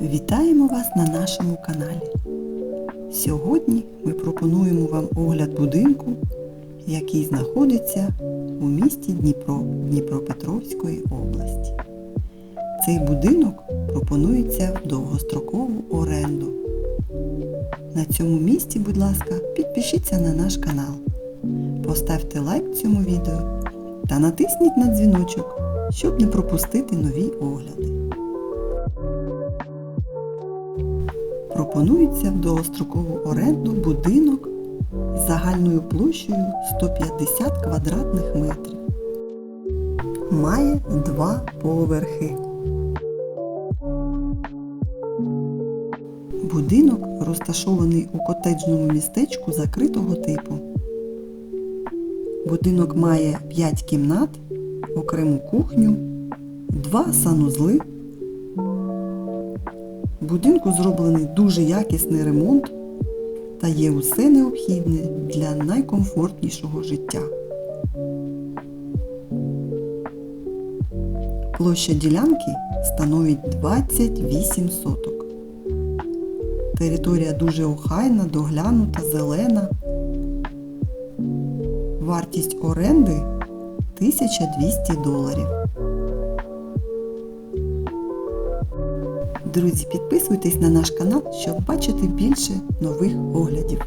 Вітаємо вас на нашому каналі. Сьогодні ми пропонуємо вам огляд будинку, який знаходиться у місті Дніпро Дніпропетровської області. Цей будинок пропонується в довгострокову оренду. На цьому місці, будь ласка, підпишіться на наш канал, поставте лайк цьому відео та натисніть на дзвіночок, щоб не пропустити нові огляди. Пропонується в довгострокову оренду будинок з загальною площею 150 квадратних метрів. Має два поверхи. Будинок розташований у котеджному містечку закритого типу. Будинок має 5 кімнат, окрему кухню, два санузли. В будинку зроблений дуже якісний ремонт та є усе необхідне для найкомфортнішого життя. Площа ділянки становить 28 соток. Територія дуже охайна, доглянута, зелена. Вартість оренди 1200 доларів. Друзі, підписуйтесь на наш канал, щоб бачити більше нових оглядів.